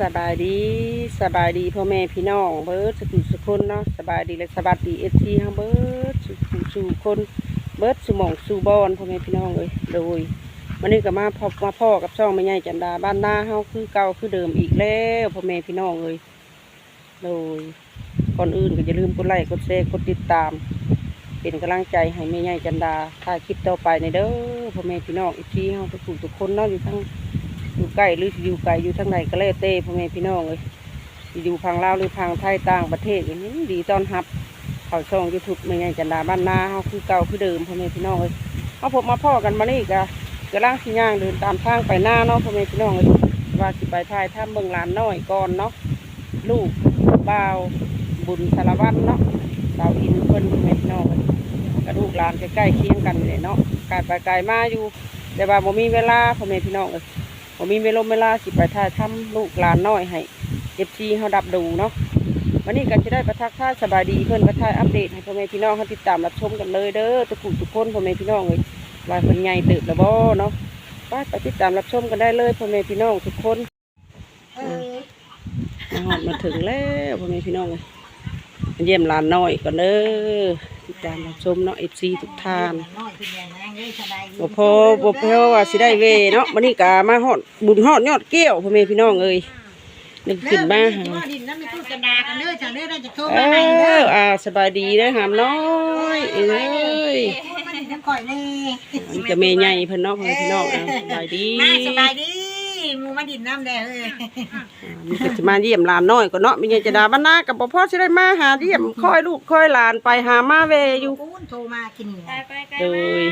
สบายดีสบายดีพ่อแม่พี่น้องเบิร์ดสุขุสุคนเนาะสบายดีและสบายดีเอฟซีฮังเบิร์ดสุขุสุคนเบิร์ดสุหมองสุบอนพ่อแม่พี่น้องเลยโดยวันนี้ก็มาพบมาพ่อกับช่องแม่ใหญ่จันดาบ้านหน้าเฮาคือเก่าคือเดิมอีกแล้วพ่อแม่พี่น้องเลยโดยก่อนอื่นก็อย่าลืมกดไลค์กดแชร์กดติดตาม เป็นกำลังใจให้แม่ใหญ่จันดาถ่ายคลิปต่อไปในเด้อพ่อแม่พี่น้องเอฟซีเฮาทุกผู้ทุกคนเนาะอยู่ทั้ง อยู่ใกล้หรืออยู่ไกลอยู่ทางไหนก็แล้วแต่พ่อแม่พี่น้องเลยอยู่พังลาวหรือพังไทยต่างประเทศอย่างนี้ดีต้อนรับเขาช่องยูทูบไม่ไงจันดาบ้านนาเฮาคือเก่าคือเดิมพ่อแม่พี่น้องเลยเอาผมมาพ่อกันมานี่ก็กระล่างสิย่างเดินตามทางไปหน้าเนาะพ่อแม่พี่น้องเลยว่าสิไปทายถ้าเมืองลานน้อยก่อนเนาะลูกบ่าวบุญสารวัตรเนาะสาวอินเพิ่นพ่อแม่พี่น้องเลยกระดูกลานใกล้ๆเคียงกันเลยเนาะกลไปไกลมาอยู่แต่ว่าบ่มีเวลาพ่อแม่พี่น้องเลย ผมมีเวลาเวลาสิไปถ่ายทำลูกหลานน้อยให้เอฟซีเขาดับดูเนาะวันนี้ก็จะได้ประทักท่ายสบายดีเพื่อนประทายอัปเดตให้พ่อแม่พี่น้องเขาติดตามรับชมกันเลยเด้อทุกผู้ทุกคนพ่อแม่พี่น้องเลยว่าเป็นไงตื่นแล้วบ่เนาะไปไปติดตามรับชมกันได้เลยพ่อแม่พี่น้องทุกคนมาหอดมาถึงแล้วพ่อแม่พี่น้องเลยมา เยี่ยมหลานน้อยก่อนเด้อติดตามรับชมเนาะเอฟซีทุกท่านบ่พอบ่พอว่าสิได้เวเนาะวันนี้ก็มาฮอดบุญฮอดยอดเกี้ยวพ่อแม่พี่น้องเอ้ยนึกขึ้นมาหาดินน้ำมีตู้กระดาษกันเด้อจ้าเด้อเราจะโทรเอมาให้เด้อออ่าสบายดีเด้อหามน้อยเอ้ยมาดินน้ำก่อยนี่อันนี้ก็แม่ใหญ่เพิ่นเนาะพ่อแม่พี่น้องอ่าสบายดีมาสบายดี หมูมาดินน้ำแดงเอ้ยอ่ามีก็สิมาเยี่ยมหลานน้อยก็เนาะมีไงจะดาบ้านนากับบ่พอสิได้มาหาเยี่ยมคอยลูกคอยหลานไปหามาเวอยู่ กูนโทรมากินนี่เลย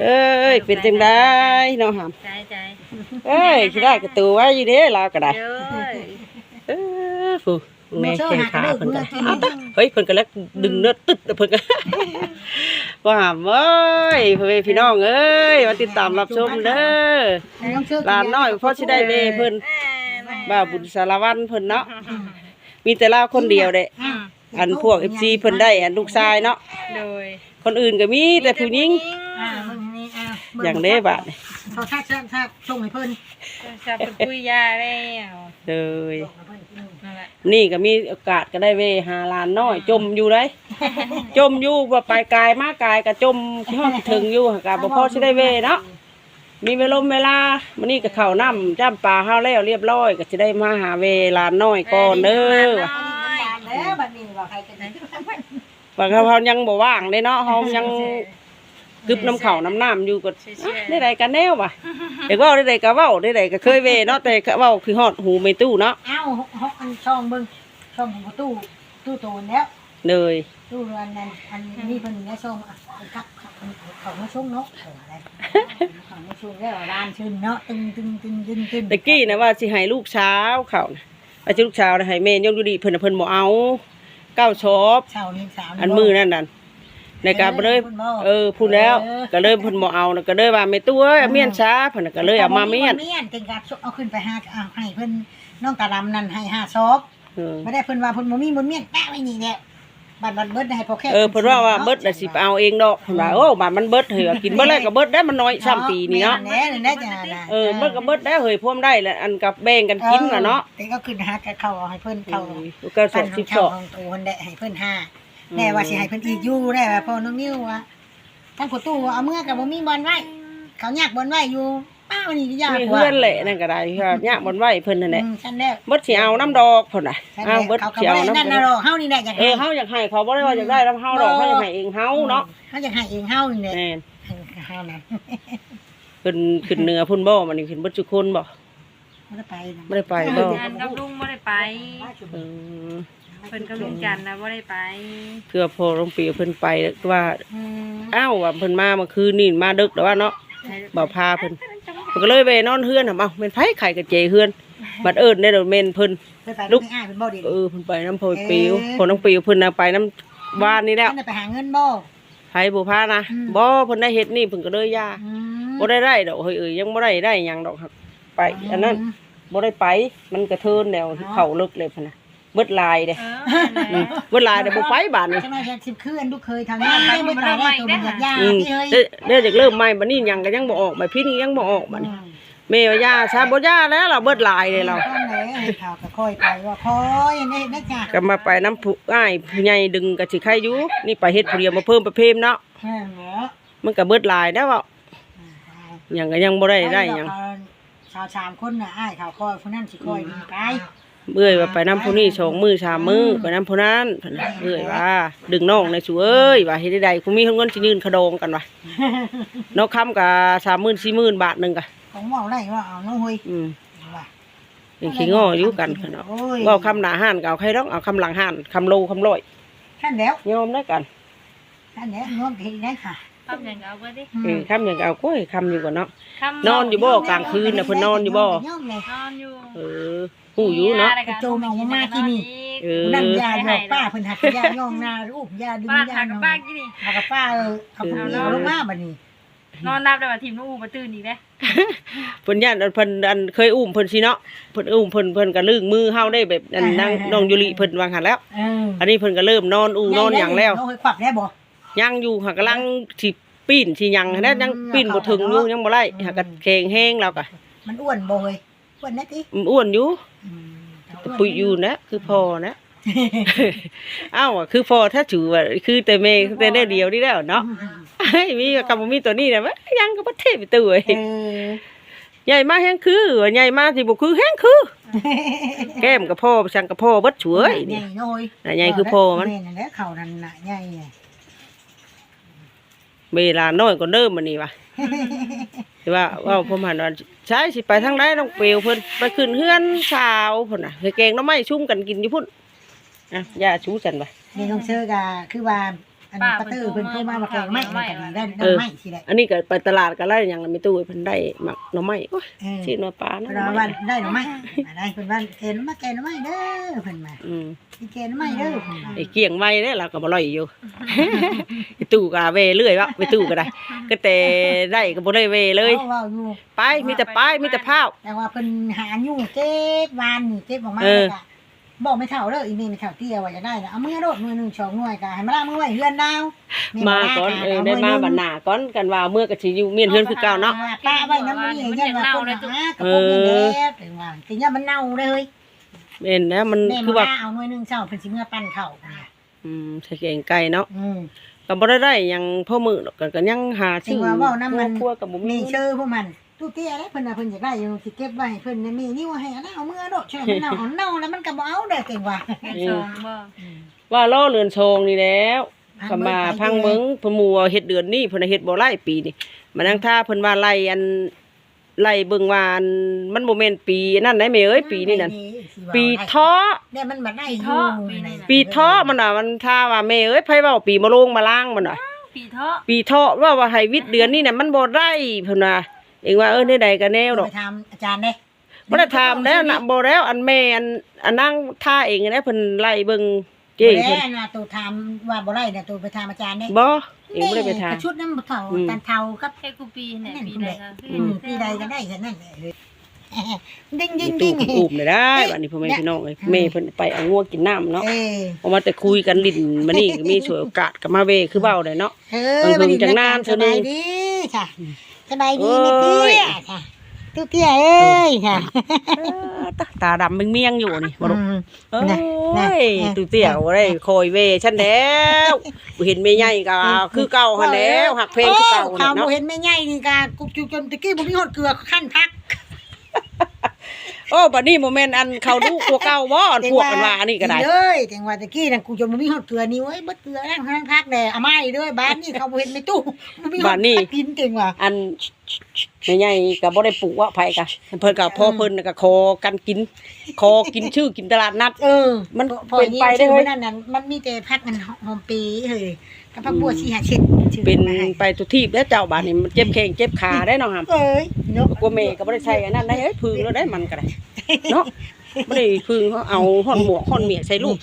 เอ้ยเป็นจังได๋เนาะหามใจใจเอ้ยสิได้กระตูไว้อยู่เด้ลาวก็ได้เด้อ เออฟู แม่แข้งขาเพิ่นกันเอาตะเฮ้ยเพิ่นก็แล้วดึงเนื้อตึ๊ดเพิ่นก็ว่าหามเอ้ยพ่อแม่พี่น้องเอ้ยมาติดตามรับชมเด้อหลานน้อยพ่อสิได้เวเพิ่นบ่าวบุญสารวัตรเพิ่นเนาะมีแต่ลาวคนเดียวเด้อันพวก FC เพิ่นได้อันลูกชายเนาะโดยคนอื่นก็มีแต่ผู้หญิง อ่ามึงนี่อ่าอย่างเด้บาดนี่เขาทักทักทักส่งให้เพิ่นจะเป็นคุยยาแล้วเลยนั่นแหละนี่ก็มีโอกาสก็ได้เวหาหลานน้อย จมอยู่เลยจมอยู่ว่าไปกายมากายก็จมที่ห้องถึงอยู่ก็บ่พอสิได้เวเนาะมีเวลาเวลามันนี่กับข้าวน้ำจ้ำปลาห้าวแล้วเรียบร้อย ก็จะได้มาหาเวลาน้อยก่อนเด้อว่ะแล้วบัดนี้ว่าใครกันนะบางครั้งเขายังบ่ว่างเลยเนาะเขายัง กึบน้ำข้าวน้ำน้ำอยู่ก็อะได้ใดกันแน่ว่ะเด็กเว่าได้ใดก็เว้าได้ใดก็เคยเวเนาะแต่ก็เว้าคือฮอดหูไม่ตู้เนาะเอ้าฮอกอันช่องเบิ่งช่องของตู้ตู้โตนแล้วเลยตู้อันนั้นอันนี้เพิ่นได้ส่งอะครับเขามาส่งเนาะเอออะไรเขามาส่งแล้วร้านชื่นเนาะตึงตึงตึงตึงตึงตะกี้นะว่าสิให้ลูกเช้าเขานะว่าสิลูกเช้านะให้แม่ยงดูดีเพิ่นน่ะเพิ่นบ่เอาเก้าชอบเช้านี้สาวอันมือนั่นนั่น ในการบ่เลยเออพูดแล้วก็เลยเพิ่นบ่เอานะก็เลยว่าแม่ตู้เอ้ยเอาเมียนช้าเพิ่นน่ะก็เลยเอามาเมียนเมียนเก่งกับเอาขึ้นไปหาเอาให้เพิ่นน้องตาดำนั่นให้ห้าซอกเออไม่ได้เพิ่นว่าเพิ่นบ่มีบ่เมียนแป้ไว้นี่แหละบัดบัดเบิดให้พอแค่เออเพิ่นว่าว่าเบิดน่ะสิไปเอาเองดอกเพิ่นว่าโอ้บาดมันเบิดเถอะกินเบิดแล้วก็เบิดได้มันน้อยซ้ำปีนี้เนาะแน่แน่จ้ะนะเออเบิดก็เบิดได้เฮ้ยพวมได้แล้วอันกับแบ่งกันกินน่ะเนาะแต่ก็ขึ้นหากับเขาให้เพิ่นเขาเออก็สองสิบสองของตัวเพิ่นได้ให้เพิ่นห้า แน่ว่าสิให้เพิ่นอีกอยู่ได้ว่าพ่อน้องนิ้วว่าทั้งประตูเอาเมื่อกับบ่มีบอลไว้ เขายากบอลไว้อยู่ป้าวนี่ก็ยากมีกว่าเพื่อนแหละนั่นก็ได้ค่ะยากบ่ไว้เพิ่นนั่นแหละอืมฉันแล้วเบิดสิเอาน้ำดอกเพิ่นน่ะฉันอ้าวแล้วเบิดเขาก็สิบ่เอาได้น้ำนั่นน่ะหรอกเฮานี่แหละอยากเอให้อเฮาอยากให้เขาบ่ได้ว่าอยากได้น้ำเฮาดอกเขาอยากให้เองเฮาเนาะเฮาอยากให้เองเฮานี่แหละแม่นเฮานั่นขึ้นขึ้นเหนือพุ่นบ่มันนี่ขึ้นเบิดทุกคนบ่บ่ได้ไปนะบ่ได้ไปบ่งานกับลุงไม่ได้ไป เออเพิ่นกับลุงจันทร์นะไม่ได้ไปเพื่อพอลงปีเพิ่นไปว่าอืมอ้าวว่าเพิ่นมาเมื่อคืนนี่มาดึกแล้วว่าเนาะบ่พาเพิ่นเพิ่นก็เลยไปนอนเฮือนน่ะเอ้าแม่นไผไข่กับเจเฮือนบัดเอิ้นได้ดอกแม่นเพิ่น เพิ่นไปลูลูกกอ้ายเพิ่นบ่เด่นเออเพิ่นไปน้ำพอปิวพอน้องปิวเพิ่นน่ะไปน้ำบ้านนี่แล้วเพิ่นได้ไปหาเงินบ่ ไผบ่พานะอืม บ่เพิ่นได้เฮ็ดนี่เพิ่นก็เลยย่าอืมบ่ได้ได้ดอกเฮ้ยเอ้ยยังบ่ได้ได้หยังดอกครับไปอันนั้น บ่ได้ไป มันกระเทินแล้ว เข้าลึกเลยพุ่นน่ะ เบิดลายเด้เอออืมเบิดลายเด้บ่ไปบ้านนี่ ใช่ไหมฉันสิบคืนลูกเคยทางนั้นไม่บ่ตายได้ตัวมันยากยากอืมที่เฮ้ยเด้อเด้อจากเริ่มใหม่บัดนี้หยังก็ยังบ่ออกใบพิษยังบ่ออกบัดนี้อืมแม่ว่าย่าซาบ่ย่าแล้วเราเบิดหลายเลยเราตอนไหนให้ข่าวก็ค่อยไปว่าคอยอันนี้นะจ๊ะก็มาไปน้ำผู้อ้ายผู้ใหญ่ดึงก็สิใครอยู่นี่ไปเฮ็ดผู้เดียวมาเพิ่มประเพิ่มเนาะแม่เหรอมันก็เบิดหลายแล้วเว้าหยังก็ยังบ่ได้ได้หยังชาวสามคนน่ะอ้ายข่าวคอยผู้นั้นสิคอยดึงไป เบื่อยว่าไปน้ำผู้นี้สองมือสามมือไปน้ำผู้นั้นเพิ่นน่ะเบื่อยว่า ดึงน้องในสูเอ้ยว่าเฮ็ดได้ใดกูมีเงินสิยืนขะโดงกันว่ะนกคำกับสามหมื่นสี่หมื่นบาทหนึงกะของเว่าได้ว่าเอาน้องเฮ้ยอืมว่ายังขี้ง้ออยู่กันขนาดโอ้ยเว้าคำหน้าห้านก็เอาใครต้องเอาคำหลังห้านคำโลคำร้อยท่านแล้วยอมได้กันท่านแล้วน้องเพลงได้ค่ะทำอย่างเอาไว้ดิเออคำอย่างก็เอาก้อยคำอยู่ก่อนเนาะคำนอนอยู่บ่กลางคืนน่ะเพิ่นนอนอยู่บ่ย่อมเลยนอนอยู่เออ หูอยู่เนาะ โจมเอามาที่นี่ เออ นั่นยาหยอกป้าเพิ่นหักยาย่องนารูปยาดึงป้ายาทากับป้ากี่นี่เอากับป้าเออเอาเพิ่นเอาลงมาบัดนี้นอนรับได้ว่าทีมน้องอูมาตื่นอีกเด้เพิ่นย่านอันเพิ่นอันเคยอุ้มเพิ่นสิเนาะ เพิ่นอุ้มเพิ่นเพิ่นก็ลึงมือเฮาได้แบบอันนางน้องยุริเพิ่นวางหันแล้ว เอออันนี้เพิ่นก็เริ่มนอนอูนอนหยังแล้ว น้องเฮ้ยขวับได้บ่ ยังอยู่หักกำลังสิปีนสิหยังแล้วยังปีนบ่ถึงอยู่ยังบ่ไล่หักกะแข็งแห้งแล้วก็มันอ้วนบ่เฮ้ย อ้วนนะติอ้วนอยู่อืมแต่ปุยอยู่นะ คือพ่อนะเอ้าอะคือพ่อถ้าถือว่าคือแต่แม่แต่ได้เดียวนี่แล้วเนาะเฮ้ยมีกับบ่มีตัวนี้นะวะยังก็บ่เทไปตัวเอ้ยเออใหญ่มาแฮงคือว่าใหญ่มาสิบ่คือแฮงคือ แก้มกับพ่อสังกับพ่อเบิดสวยใหนี่ญ่น้อยน่ะใหญ่คือพ่อมันแนั่นแหละเขานั่นน่ะใหญ่ไงเวลาน้อยกว่าเดิมมันนี่ว่ะ สิว่าว่าผมหันว่าใช่สิไปทางไหนต้องเปลวเพิ่นไปขึ้นเฮือนสาวพุ่นน่ะไปแกงน้ำไม้ชุ่มกันกินอยู่พุ่นอะย่าชูสันไปนี่น้องเชือก็คือว่า อันปะเตอร์เพิ่นเคยมามาแกงไม้กันได้ได้ไม้สิได้อันนี้ก็ไปตลาดก็ไล่อย่างละไม่ตู้เพิ่นได้หมักหน่อไม้โอ้ยเออชื่อหน่อปลานะเพิ่นว่าได้หรือไม่ได้เพิ่นว่าเอ็นมาแกงหรือไม่เด้อเพิ่นมาอืมสิแกงหรือไม่เด้อเพิ่นว่าไอ้เกี่ยงไม้เด้อเราก็บ่ร่อยอยู่ไอ้ตู้ก็เวเรื่อยวะไปตู้ก็ได้ ก็แต่ได้ก็บ่ได้เวเลยอาว้าอยู่ไปมีแต่ไปมีแต่พาวแต่ว่าเพิ่นหาอยู่เจ็ดวันนี่เจ็บออกมาเออแล้วก็ บอกไม่เท่าเด้ออีนี่ไม่เท่าเตี้ยว่าจะได้นะเอามือโดดมือหนึ่งสองหน่วยก็ให้มาล่ามือไว้เฮือนดาวมาก่อนเออได้มาบัดหน้าก่อนกันว่าเมื่อก็สิอยู่เมียนเฮือนคือเก่าเนาะป้าไว้น้ำมืออย่างเงี้ยว่าคนหากระปุกนี่แหละถึงว่าถึงเนี่ยมันเน่าเลยเอ็นนะมันแม่คือมาว่าเอาหน่วยหนึ่งเช้าเพิ่นสิเมื่อปั้นข้าวอืมใส่เก่งไก่เนาะอืมก็บ่ได้ได้หยังพ่อมือดอกก็ก็ยังหาถึชื่งอว่าเว้าน้ำมันครัวกับบ่มีมีเชื่อพวกมัน ตู้เตี้ยแล้วเพิ่นน่ะเพิ่นอยากได้อยู่สิเก็บไว้ให้เพิ่นน่ะมีนี่ว่าให้อันนั้นเอามือโดดช่วยมันเน่าเอาเน่าแล้วมันก็บ่เอาได้เก่งว่าเงินซองบ่ว่าล่อเรือนโชงนี่แล้วก็มาพังเบิ่งเพิ่นหมู่ว่าเฮ็ดเดือนนี้เพิ่นน่ะเฮ็ดบ่ไล่ปีนี่มานั่งท่าเพิ่นว่าไล่อันไล่เบิ่งว่าอันมันบ่แม่นปีนั่นได้แม่เอ้ยปีนี่นั่นปีท้อเนี่ยมันบ่ได้อยู่ท่อปีนี้น่ะปีท้อมันน่ะมันท่าว่าแม่เอ้ยไผเว้าปีมะโรงมาล้างมันน่ะปีท่อปีท้อว่าว่าให้วิทย์เดือนนี้น่ะมันบ่ได้เพิ่นว่า เองว่าเออในใดก็แนวดอกไปถามอาจารย์เด้บ่ได้ถามแล้วน่ะบ่แล้ว อันแม่อันอันนั่งท่าเองนะเพิ่นไล่เบิ่งเจ้เจ๊เพิ่นเพิ่นน่ะตัวถามว่าบ่ได้น่ะตัวไปถามอาจารย์เด้บ่เองบ่ได้ไปถามกระชุดนั้นบ่เท่าอืมตันเท่ากับแค่กูปีไหนนั่นปีคุณใดแหละก็อืมปีใดก็ได้แค่นั้นแหละดิ้งมีดิ้งตู้ดิ้งเพิ่นอุ้มได้ได้บัดนี้พ่อแม่พี่น้องเอ้ยแม่เพิ่นไปเอางัวกินน้ำเนาะเออเพราะว่าแต่คุยกันลิ้นมานี่ก็มีฉวยโอกาสก็มาเวคือเว้าได้เนาะเอเพิ่งอวันนี้จังนานสเท่านึบายงดีค่ะ สบายดีโอ้แม่ยเตี้ยค่ะตู้เตี้ยเอ้ยค่ะเออตาตาดำเมี่ยงๆอยู่นี่บ่รู้อืมโอ้น่ะน่ะยตุเตี้ยบ่ได้คอยเวฉันแล้วบ่เห็นแม่ใหญ่ก็คือเก่าหั่นแล้วหักเพลงคือเก่าโอ้หั่ข่าวนบ่เนาะเห็นแม่ใหญ่นี่กะกุกจุกจนตะกี้บ่มีฮอดเกลือขั้นพัก โอ้บัดนี้โมเมนต์อันเขาดูกลัวเก่าบ่อันพวกกันว่าอันนี้ก็ได้เลยแต่ว่าตะกี้น่ะกูจนบ่มีฮอดเกลือนี่เว้ยเบิดเกลือนั่งข้างพักแด่เอาไม้เด้อบ้านนี่เขาบ่เห็นในตู้บ่มีฮอดบ้านนี่กินเก่งว่ะอันแม่ใหญ่ก็บ่ได้ปลูกว่าไผกะเพิ่นก็พ่อเพิ่นน่ะก็ขอกันกินขอกินชื่อกินตลาดนัด เออ มันพอเป็นไปได้ชื่อเว้ยนั่นน่ะมันมีแต่พักมันหอมปีเฮ้ย กับพักบัวสีหาเช็ดชื่อเป็นมาให้ไปทุกที่แล้วเจ้าบ้านนี่มันเจ็บแข้งเจ็บขาได้เนาะครับเอ้ยเนาะกลัวแม่ก็บ่ได้ใช้อันนั้นได้เอ้ยพึ่งแล้วได้มันก็ได้เนาะบ่ได้พึ่งเขาเอาห่อนหมวกห่อนเมียใส่ลูก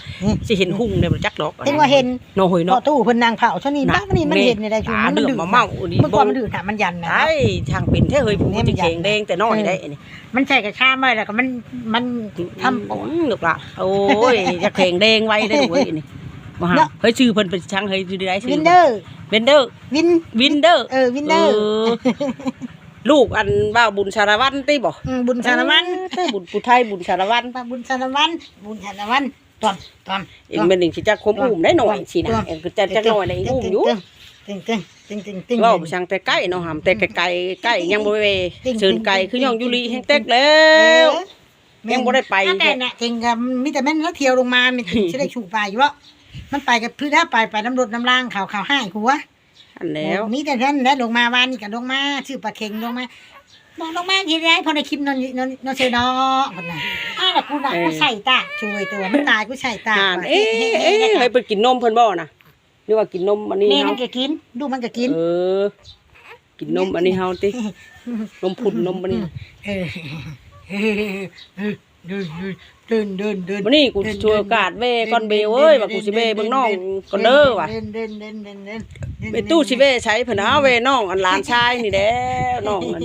สิเห็นหุ่งได้บ่จักดอกเห็นว่าเห็นเนาะโหยพอเนาะ ตู้เพิ่นนางเผาเท่านี้บ้ามันนี่มันเห็นในใดคือตามันเดือดดื้อมาเมาดีเมื่อก่อนมันดื้อน่ะมันยันนะ ไอ้ทางเป็นแท้เฮ้ยผู้ที่แข็งแดงแต่น้อยได้อันนี้มันใส่กระชาไว้แล้วก็มันมันทำทำหนึกละโอ้ยจะแข็งแดงไว้ได้ดูเว้ยนี่มาหาเนาะเฮ้ยชื่อเพิ่นเป็นช่างเฮ้ยชื่อได้ชื่อวินเดอร์เวนเดอร์ วินวินเดอร์เออวินเดอร์อลูกอันบ่าวบุญสารวัตรติบ่อืมบุญสารวันเออบุญผู้ไทยบุญสารวัตรป้าบุญสารวันบุญสารวันตอนตอนเองเป็นหนึ่งสิจักคมอุ้มได้หน่อยสินะเองก็จะจักหน่อยได้อุ้มอยู่ตึงตึงตึงตึงตึง เว้าไปสั่งแต่ใกล้เนาะหำแต่ไกลๆใกล้ยังบ่เวเชิญไกลคือย่องยุรีแห่งเต็กแล้วยังบ่ได้ไป แต่น่ะจริงกับมีแต่แม่นแล้วเที่ยวลงมามีสิได้ชูไปอยู่ว่า มันไปกับพื้นถ้าไปไปน้ำรดน้ำล่างข่าวข่าวให้หัวอันแล้วมีแต่ท่านแล้วลงมาวานนี่ก็ลงมาชื่อปลาเค็งลงมาบอกลงมาทีไรพอในคลิปนนนนนเซนอคนน่ะอ้าวแล้วกูน่ะกูใส่ตาช่วยตัวมันตายกูใส่ตาอ่านเอ๊ะเอ๊ะให้เพิ่นกินนมเพิ่นบ่น่ะหรือว่ากินนมอันนี้แม่มัเฮานก็กิน ดูมันก็กิน เออ กินนมอันนี้เฮาตินมพุ่นนมอันนี้เออเดิน เดินเดินเดินวันนี้กูสิช่วยโอกาสเวก่อนเบลเอ้ยว่ากูสิเวเบิ่งน้องก่อนเด้อว่ะเดินเดินเดินเดินเดินไปตู้สิเวใช้เพิ่นเอาเวน้องอันหลานชายนี่แหละน้องอัน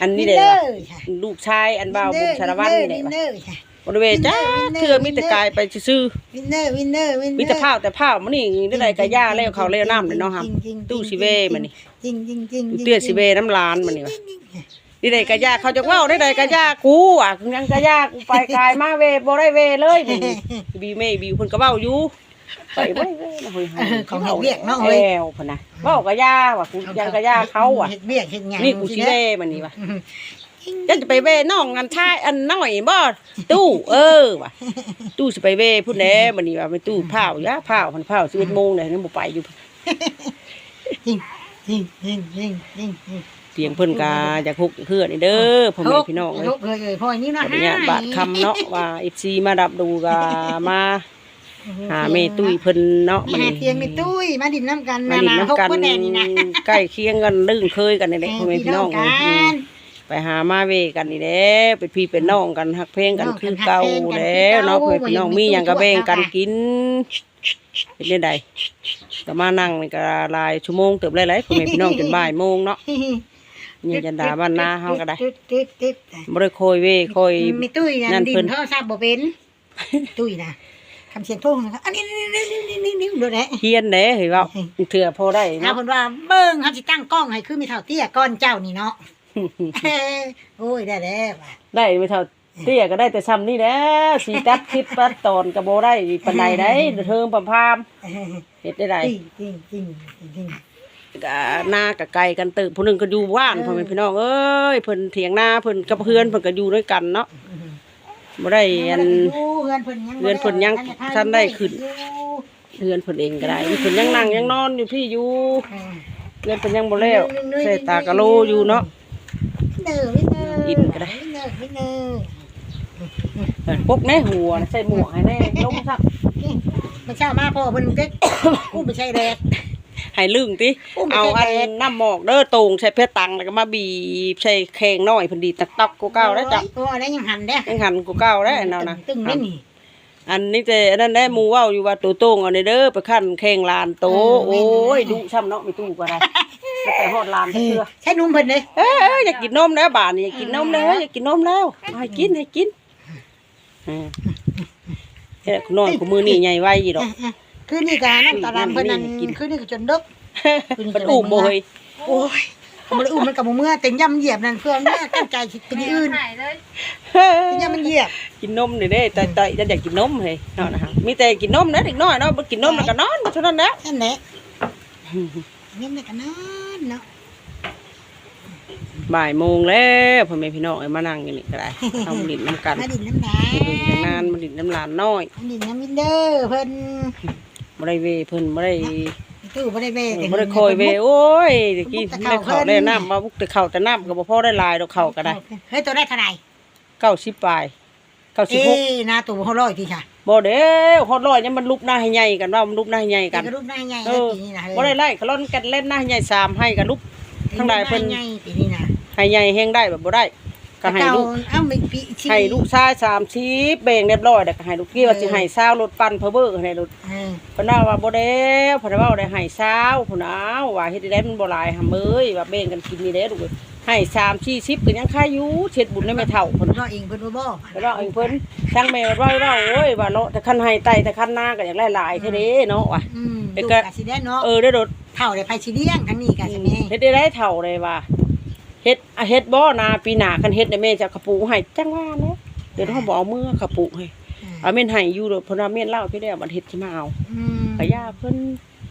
อันนี้แหละว่ะลูกชายอันบ่าวบุญสารวัตรนี่แหละวินว่ะเนอร์ค่ะบริเวณจ้าเทื่อมีแต่กายไปซื่อวินเนอร์วินเนอร์วินเนอร์ๆมีแต่ผ้าวแต่ผ้าวมันนี่ได้ไรกะย่าแล้วเขาวแล้วน้ำเลยเนาะครับตู้สิเวมันนี่จริงจริงจริงเตื้อสิเวน้ำลานมันนี่วะ นี่ได้กะย่าเขาจะเว่าได้ไรกะย่ากูอะยังกะย่ากูไปกายมาเวบ่ได้เวเลยมึงบีเมย์บิวเพิ่นก็เว้าอยู่ไปไว้เว้ยนะเฮ้ยของเฮ็ดเวียกเนาะแอเฮ้ยวพุ่นน่ะเว้ากะย่าว่ะกูยังกะย่าเขาอะเฮ็ดเวียกเฮ็ดหยังนี่กูสิเวมันนี่วะจะจะไปเวน้องงันชายอันน้อยบ่ตู้เออว่ะตู้สิไปเวพุ่นแหน่มันนี่ว่าไปตู้ผ้าวยะผ้าวมันผ้าว11โมงเนี่ยยังบ่ไปอยู่จริงจริงจริงจริงจริงจริง เตียงเพิ่นกาอยากฮุกเฮือนนี่เด้อพ่อแม่พี่น้องเอ้ยเอ้ยเอ้ยพ่ออันนี้ขอนะอนุญาตบาดคำเนาะว่า FC มาดับดูกามาหาแม่ตุ้ยเพิ่นเนาะมามันหาเตียงในตุ้ยมาดินน้ำกันมาดินน้ำกันหาหกคแน่นี่นะใกล้เคียงกันลื่นเคยกันนี่แหละพ่อแม่พี่น้องกัเอ้ยนไปหามาเวกันนี่แหละเป็นพี่เป็นน้องกันฮักเพลงกันน้องกันคือเก่าฮักเพลงกันแล้วเนาะคือเพื่อนเก่าพี่น้องบ่มียังมีหยังก็ตู้แบ่งกันค่ะกินเป็นได้ใดก็มานั่งนี่ก็หลายชั่วโมงเติบหลายๆพ่อแม่พี่น้องจนบ่ายโมงเนาะ เนี่ยจันดาบ้านนาเฮาก็ได้ตึ๊ดตึ๊ดตึ๊ดบ่ได้คอยเวคอยมีตุ้ยนั่นั่นนดิเพิ่น นโทรศัพท์บ่เป็น ตุ้ยนะคำเสียงโทรนะครับอันนี้นี่นี่นี่นี่นี่ดูแลเฮียนเด้เฮ้ยเว่าเถื่อพอได้ถ้าเนาะ เพิ่นว่าเบิ่งเขาสิตั้งกล้องให้คือมีเท่าเตี้ยก้อนเจ้านี่เนาะโอ้ยได้แล้วว่ะได้ไม่เท่าเตี้ยก็ได้แต่ซ้ำนี่แหละสีตัดคลิปตัดตอนก็บ่ได้ปานใดได้เทิงพามๆเฮ็ดได้ไดจริงจริงจริงจริง กะหน้ากับไก่กันเติบผู้หนึงก็อยู่บ้านพ่อแม่พี่น้องเอ้ยเพิ่นเถียงหน้าเพิ่นกับเพื่อนเพิ่นก็อยู่ด้วยกันเนาะบ่ได้อันเฮือนเพิ่นยังเฮือนเพิ่นยังทันได้ขึ้น เพื่อนเพิ่นเองก็ได้เพิ่นยังนั่งยังนอนอยู่พี่อยู่เพื่อนเพิ่นยังบ่แล้วใส่ตากะโลอยู่เนาะเนอวิเนออินก็ได้วิเนอวิเนอเออปกในหัวน่ะใส่หมวกให้แน่ลงซักมาเช้ามาพ่อเพิ่นเด็กกูไม่ใช่แดด ให้ลึงติอุ้มไปเอาอันแดด น้ำหมอกเด้อตรงใส่เพชรตังแล้วก็มาบีบใส่แข้งน้อยเพิ่นดีตักตอกกูเก่าแล้วจ้ะโอ้อะไรยังหันเด้ยังหันกูเก่าแล้วอันนั้นนะ ตึงได้นี่ อันนี้แต่อันนั้นได้หมูเว้าอยู่ว่าตัวโต้งเอาในเด้อไปขั้นแข่งลานโต เออโอ้แม่นยดุช้ำเนาะไม่ตู้ก็ได้ไปแต่ฮอดลานเชื่อใช่นุ่มเพิ่นเลยเอ้ยเอ้ยอยากกินนมแล้วบานนี่อยากกินนมแล้วอยากกินนมแล้วเอาให้กินให้กินเออเฮ้ยนอนกูมือนี่ใหญ่ไว้ยี่ดอก คือนี่กะน้ำตาลามเพิ่นนั่นกินคือนี่ก็จนดึกมันอุ้มบ่เฮ้ยโอ้ยมันเลยอุ้มมันกับบ่เมื่อเต็งย่ำเหยียบนั่นเพื่อนแม่ตั้งใจสิเป็นอื่นย่ำมันเหยียบกินนมนี่เด้แต่แต่อยากกินนมเฮยเนาะนะฮะมีแต่กินนมนะเด็กน้อยเนาะกินนมแล้วก็นอนเท่านั้นแหละนั่นแหละนี่มันก็นอนเนาะบ่ายโมงแล้วพ่อแม่พี่น้องเอ้มานั่งอยู่นี่ก็ได้เอามาลิ้นน้ำกันมาดินน้ำดาเบิ่งจังนานมาลิ้นน้ำลานน้อยมาดินน้ำวินเดอร์เพิ่น บ่ได้เวเพิ่นบ่ได้ตู้บ่ได้เบ้บ่ได้คอยเวโอ้ยตะกี้ได้เข้าได้น้ำมาบุกแต่เข้าแต่น้ำก็บ่พอได้ลายดอกเข้าก็ได้เฮ้ยตัวได้เท่าไหร่90ปลายเอ้96นาตัวเขาร้อยพี่ค่ะบ่เด้อฮอดร้อยยังมันลุกหน้าให้ใหญ่กันว่ามันลุกหน้าให้ใหญ่กักันนรูปหน้าใหญ่เออบ่ได้ไล่ขล้อนกันเล่นหน้าให้ใหญ่สามให้กันลุกข้างในเพิ่นให้ให้ใหญ่แฮงได้แบบบ่ได้ ก็ให้ลูกเอ้าไม่ปีให้ลูกชาย30แบ่งเรียบร้อยแล้วก็ให้ลูกกี้ว่าสิให้ซาวรถปั่นเพอเบอร์ให้รถเออเพิ่นว่าว่าบ่ได้เพิ่นว่าได้ให้ซาวพุ่นเอาว่าเฮ็ดได้มันบ่หลายหำเอ้ยว่าแบ่งกันกินนี่เด้ลูกเอ้ยให้3 40ก็ยังค่าอยู่เช็ดบุญได้ไม่เท่าเพิ่นเราเองเพิ่นบ่บอกไปเราเองเพิ่นช่างแม่ว่าเราโอ้ยว่าเลาะแต่คันให้ไตแต่คันหน้าก็อยากหลายๆเท่เด้เนาะว่ะ อืมเด็กลูกก็กะสิได้เนาะเออได้รถเท่าได้ไผสิเลี้ยงทั้งนี้กะสิแม่เฮ็ดได้ได้เท่าเลยว่ะ เฮ็ดอะเฮ็ดบ่นาปีหน้าคันเฮ็ดได้แม่จะกระปุกให้จังว่าเนาะเดี๋ยวเฮาบ่เอามือกระปุกให้เอาแม่นให้อยู่โดดเพนว่าแม่นเล่าพี่แล้วบัดเฮ็ดสิมาเอาอืมก็ย่าเพิ่น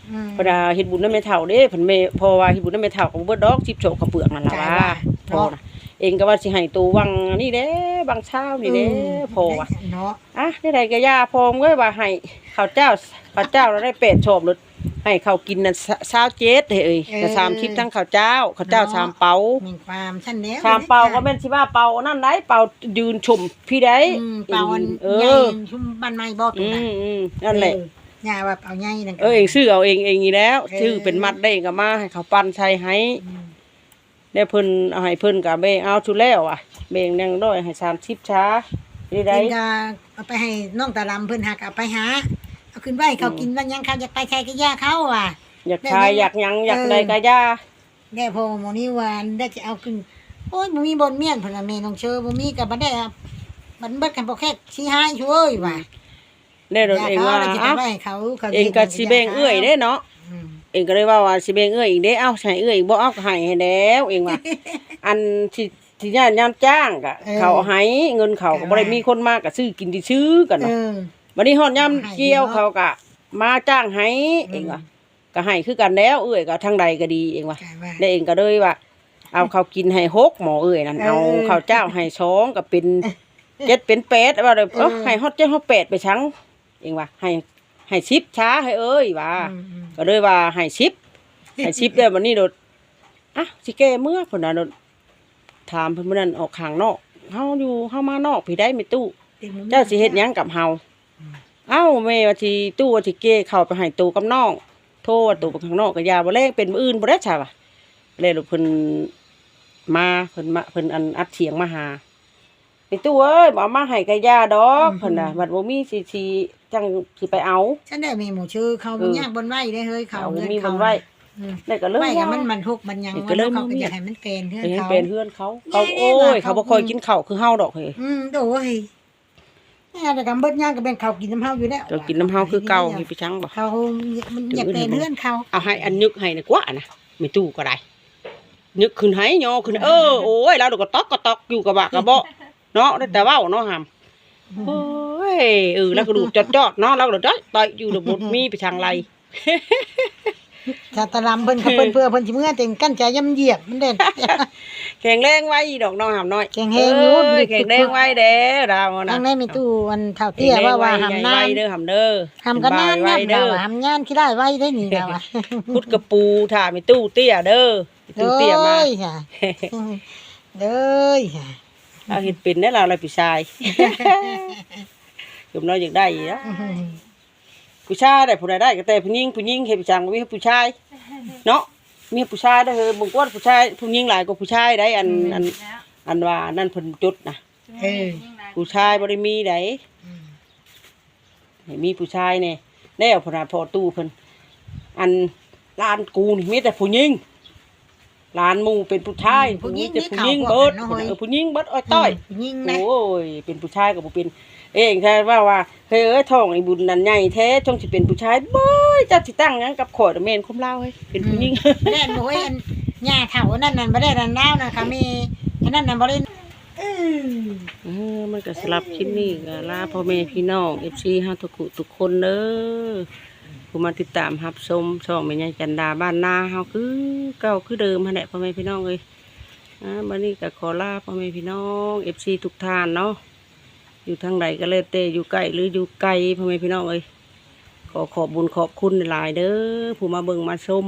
อืมเพนว่าเฮ็ดบุญนำแม่เฒ่าเด้เพิ่นแม่เพอว่าเฮ็ดบุญนำแม่เฒ่าก็บ่เบิดดอกจิบโฉกกระเปลือกนั่นล่ะใช่ว่าว่าพอนะเองก็ว่าสิให้ตูวังนี่เด้บางเช้านี่เด้พอว่ะเนาะอะได้ใดก็ย่าพอมเว้ยว่าให้ข้าวเจ้าข้าวเจ้าเราได้เป็ดโฉบรถ ให้เขากินน่ะเช้าเจ็ดเอ้ยก็สามชิปทั้งข้าวเจ้าข้าวเจ้าสามเปามีความชั้นแล้วสามเปาก็แม่นสิว่าเปานั่นได้เปายืนชมพี่ได้อืมเปาอันเอใหญ่อชุ่มบ้านไม้บ่ตรอืงนั้นมอืมนั่นแหละเออย่าว่าเอาใหญ่นั่นก็เออเองซื้อเอาเองเองอีแล้วเออซื้อเป็นมัดได้ก็มาให้เขาปั้นใส่ให้อืมได้เพิ่นเอาให้เพิ่นก็เบงเอาชุดแล้วอะเบงยังด้อยให้30ช้าได้ได้เพิ่นก็เอาไปให้น้องตาลำเพิ่นหักเอาไปหา เอาขึ้นไว้เขากินวันยังเขาอยากไปใช้ก็ย่าเขาว่ะ อยากขายอยากหยังอยากเออใดก็ย่าได้พอหมอนี่วานได้จะเอาขึ้นโอ้ยบ่มีบนเมียนพุ่นละแม่น้องเชอบ่มีก็บ่ได้อะมันเบิดกันบ่แค่ชี้หายช่วยว่ะได้รถเองว่าย่เขาแล้วจะเอ้าไปให้เขาเขาเองก็สิเบงเอื้อยเด้เนาะอืมเองก็เลยว่าว่าสิเบงเอื้อยอีกเด้เอ้าใส่เอื้อยอีกบ่เอาก็ให้ให้แล้วเองว่าอันที่ที่ญาติยามจ้างก็เขาให้เงินเขาก็บ่ได้มีคนมาก็ซื้อกินที่ซื้อกันเอเนาะ อวันนี้ฮอดยามให้เกี่ยวเนาะเขาก็มาจ้างให้เองว่าก็ให้คือกันแล้ว เอื้อยก็ทางใดก็ดีเองว่าใช่ว่าแล้วเองก็เลยว่า เอาเขาวกินให้หกหมอเอ้ยนั่นเออเอาข้าวเจ้าให้สองก็เป็นเจ็ดเป็นแปดว่าเลยเออเออให้ฮอดเจ็ดฮอดแปดไปชังเองว่าให้ให้ชิปช้าให้เอ้ยว่าอืมอืมก็เลยว่าให้ชิปให้ชิปได้วันนี้โดดอะสิแก้เมื่อเพิ่นน่ะโดดถามเพิ่นมื้อนั้นออกข้างนอกเฮาอยู่เฮามานอกพี่ได้ไม่ตู้ต็มมือเจ้าสิเฮ็ดหยังกับเฮา เอ้าแม่ว่าสิตู้ว่าสิเก้เข้าไปให้ตู้กับน้องโทษตู้ไปข้างนอกก็อยาบ่แลงเป็นมื้ออื่นบ่ได้ใช่ป่ะเลยลูกเพิ่นมาเพิ่นมาเพิ่นอันอัดเถียงมาหาไอ้ตู้เอ้ยบ่เอามาให้ก็อยาดอกเพิ่นน่ะบัดบ่มีสิสิจังสิไปเอาฉันได้มีหมูชื่อเขาบ่ยากบนไหวได้เฮ้ยเขาเอาเงินมีเขามันไว้อืมได้ก็เลย ไหวกับว่ามันมันทุกข์มันยังก็เลยเขาก็มีอยากให้มันเป็นเพื่อนไปให้เขา เป็นเพื่อนเขา เขาแน่ๆโอ้ยว่าเขาเขาบ่ค่อยกินข้าวคือเฮาดอกเฮ้ย อืมโดย แม่แต่กำเบิดย่างก็เป็นเขากินน้ำเฮาอยู่แล้วก็กินน้ำเฮาคือเก่าที่ไปชังบ่เขามันอยากเป็นเพื่อนเขาเอาให้อันนึกให้นะกว่านะไม่ตู้ก็ได้นึกขึ้นให้ยอขึ้นเออโอ้ยเราก็ตอกก็ตอกอยู่กับบะกะบ่เนาะได้แต่เว้าเนาะหำโอ้ยเออแล้วก็ดูจอดจอดๆเนาะเราก็จ้อยต่อยอยู่ระบบมีไปทางไรถ้าตะลำเพิ่นเขาเพิ่นเพื่อเพิ่นสิเมื่อเต็งกั้นใจย่ำเหยียบมันเด่น แข็งแรงไว้ดอกน้องหำน้อยแข็งแรงอยู่ เอ้ยแข็งแรงไว้เด้อเรานะทางในมีตู้อันเท่าเตี้ยว่าว่าหำไว้น้ำเด้อหำเด้อหำกันนานไว้ยับเด้เราออะหำงานขี้ได้ไว้ได้นี่เราอะพุดกระปูถ่ามีตู้เตี้ยเด้อมีตู้เตี้ยมาเด้อค่ะเด้อค่ะเอาเห็นเป็นได้อเราอะไรพี่ชายผมน้อยอยากได้อีกนะผู้ชายได้ผู้ใดได้ก็แต่ผู้หญิงผู้หญิงเฮ็ดผู้ชายก็มีผู้ชายเนาะ มีผู้ชายได้อเฮ้ยบางคนผู้ชายผู้หญิงหลายกว่าผู้ชายได้อันอันแล้วอันว่านั่นเพิ่นจุดนะเออผู้ชายบ่ได้มีได้ให้มีผู้ชายแน่แล้วเพนน่ะพอตู้เพิ่นอันหลานกูนี่มีแต่ผู้หญิงหลานหมู่เป็นผู้ชายอืมผู้หญิงมีแต่ผู้หญิงนี่เบิดเขาบอกกันเนาะเฮ้ย เออผู้หญิงเบิดอ้อยต้อย ยิ่งนะ โอ้ย เป็นผู้ชายกับบ่เป็น เองแค่ว่าว่าเฮ้ยเอ้ยท้องไอ้บุญนั่นใหญ่แท้จงสิเป็นผู้ชายบ่ยเจ้าสิตั้งหยังกับข่อยแม่นคุมลาวเฮ้ยเป็นผู้หญิงไม่ได้โอ้ยอันหญ้าเถานั่นนั่นบ่ได้รันดาวนะคะมีอันนั้นนั่นบ่ได้เออเออมันก็สลับคลิปนี้ก็ลาพ่อแม่พี่น้อง FC เฮาทุกคนทุกคนเด้อผู้มาติดตามรับชมช่องแม่ใหญ่จันดาบ้านนาเฮาคือเก่าคือเดิมหั่นแหละพ่อแม่พี่น้องเอ้ยอ่าบัดนี้ก็ขอลาพ่อแม่พี่น้อง FC ทุกท่านเนาะ อยู่ทางใดก็เลยเตะอยู่ใกล้หรืออยู่ไกลพ่อแม่พี่น้องเอ้ยขอขอบบุญขอบคุณหลายเด้อผู้มาเบิ่งมาชม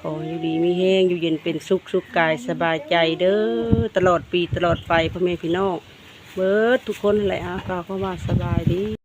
ขออยู่ดีมีแห้งอยู่เย็นเป็นสุขสุขกายสบายใจเด้อตลอดปีตลอดไปพ่อแม่พี่น้องเบิดทุกคนแหละอะกล่าวเข้ามาสบายดี